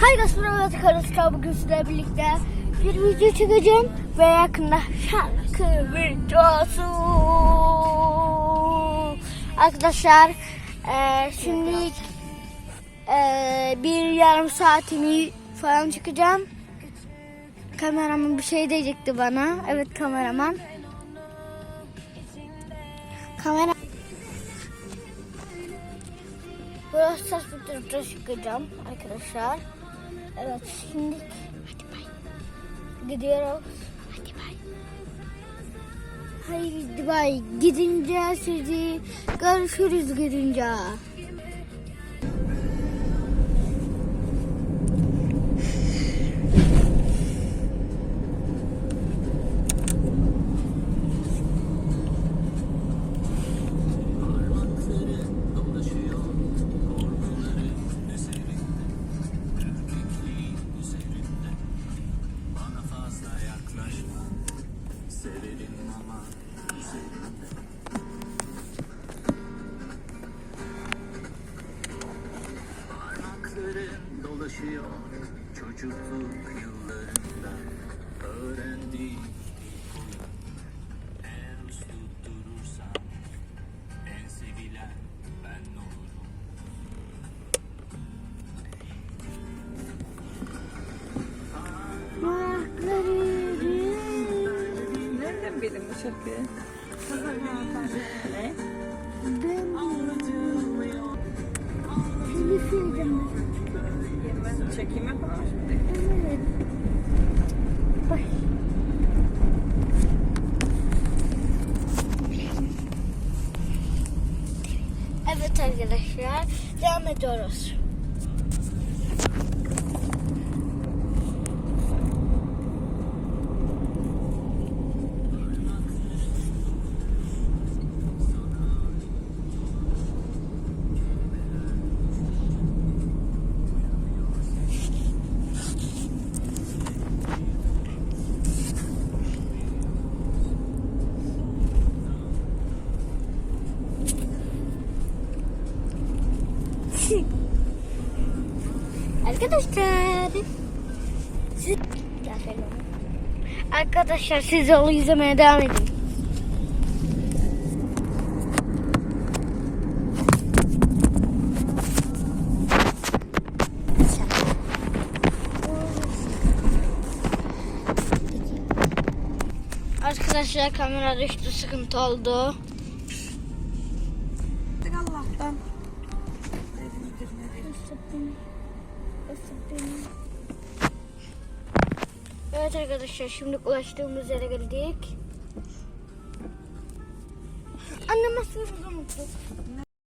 Herkese merhaba arkadaşlar. Bugün sizlerle birlikte bir video çekeceğim ve yakında şarkı videosu. Arkadaşlar eee şimdi eee, bir yarım saatimi falan çıkacağım. Kameraman bir şey diyecekti bana. Evet kameraman. Kamera Burası saç fotoğrafı çıkacağım arkadaşlar. Evet şimdi hadi bay. Gidiyoruz. Hadi bay. Haydi bay. Gidince sizi görüşürüz gidince. Dolaşıyor çocukluk yıllarında. Eğer en sevilen ben olurum. Nereden bildin bu şarkıyı? Ne? Ben çekeyim yapamam şimdi. Evet arkadaşlar devam ediyoruz. Arkadaşlar. Siz... Arkadaşlar siz yolu izlemeye devam edin. Arkadaşlar kamera düştü sıkıntı oldu. Allah'tan. Evet arkadaşlar şimdi ulaştığımız yere geldik. Nasıl unuttuk?